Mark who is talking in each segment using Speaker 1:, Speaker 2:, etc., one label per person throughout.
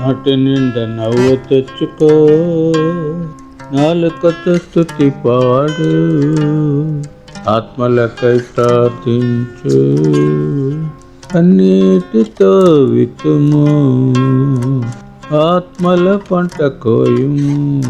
Speaker 1: నాటి నిండా నవ్వు తెచ్చుకో. నాలుకతో స్థుతి పాడు. ఆత్మలకై ప్రార్థించు. అన్నిటితో వితుము ఆత్మల పంట కోయుము.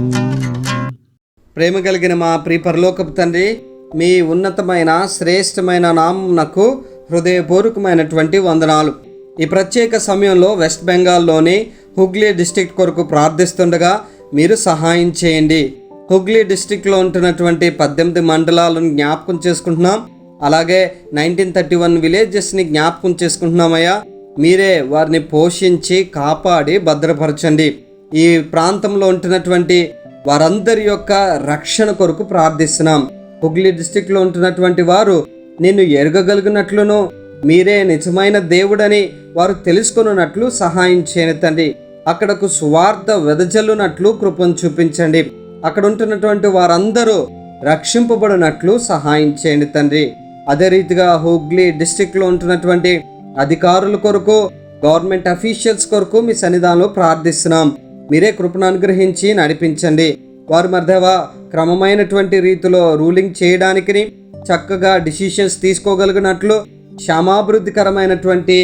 Speaker 2: ప్రేమ కలిగిన మా ప్రీ పరలోకపు తండ్రి మీ ఉన్నతమైన శ్రేష్టమైన నామమునకు హృదయపూర్వకమైనటువంటి వందనాలు. ఈ ప్రత్యేక సమయంలో వెస్ట్ బెంగాల్లోని హుగ్లీ డిస్టిక్ కొరకు ప్రార్థిస్తుండగా మీరు సహాయం చేయండి. హుగ్లీ డిస్టిక్లో ఉంటున్నటువంటి పద్దెనిమిది మండలాలను జ్ఞాపకం చేసుకుంటున్నాం. అలాగే నైన్టీన్ థర్టీ వన్ విలేజెస్ని జ్ఞాపకం చేసుకుంటున్నామయ్యా. మీరే వారిని పోషించి కాపాడి భద్రపరచండి. ఈ ప్రాంతంలో ఉంటున్నటువంటి వారందరి యొక్క రక్షణ కొరకు ప్రార్థిస్తున్నాం. హుగ్లీ డిస్టిక్లో ఉంటున్నటువంటి వారు నిన్ను ఎరగగలిగినట్లును మీరే నిజమైన దేవుడని వారు తెలుసుకున్నట్లు సహాయం చేయని తండ్రి. అక్కడకు స్వార్థ వెదజల్లునట్లు కృపను చూపించండి. అక్కడ ఉంటున్నటువంటి వారందరూ రక్షింపబడినట్లు సహాయం చేయండి తండ్రి. అదే రీతిగా హుగ్లీ డిస్టిక్లో ఉంటున్నటువంటి అధికారుల కొరకు గవర్నమెంట్ అఫీషియల్స్ కొరకు మీ సన్నిధానంలో ప్రార్థిస్తున్నాం. మీరే కృపను అనుగ్రహించి నడిపించండి. వారి మధ్యవ క్రమమైనటువంటి రీతిలో రూలింగ్ చేయడానికి చక్కగా డిసిషన్స్ తీసుకోగలిగినట్లు క్షమాభివృద్ధికరమైనటువంటి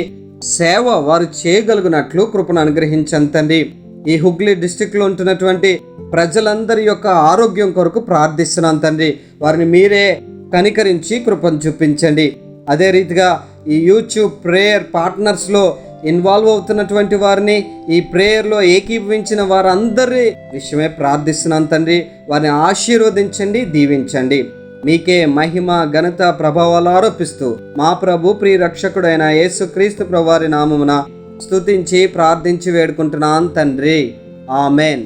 Speaker 2: సేవ వారు చేయగలిగినట్లు కృపను అనుగ్రహించండి తండ్రి. ఈ హుగ్లీ డిస్టిక్లో ఉంటున్నటువంటి ప్రజలందరి యొక్క ఆరోగ్యం కొరకు ప్రార్థిస్తున్నాను తండ్రి. వారిని మీరే కనికరించి కృపను చూపించండి. అదే రీతిగా ఈ యూట్యూబ్ ప్రేయర్ పార్ట్నర్స్లో ఇన్వాల్వ్ అవుతున్నటువంటి వారిని ఈ ప్రేయర్లో ఏకీభవించిన వారందరి విషయమే ప్రార్థిస్తున్నాను తండ్రి. వారిని ఆశీర్వదించండి దీవించండి. మీకే మహిమ ఘనత ప్రభావాలు ఆరోపిస్తూ మా ప్రభు ప్రియ రక్షకుడైన యేసుక్రీస్తు ప్రభువారి నామమున స్తుతించి ప్రార్థించి వేడుకుంటున్నాను తండ్రి. ఆమెన్.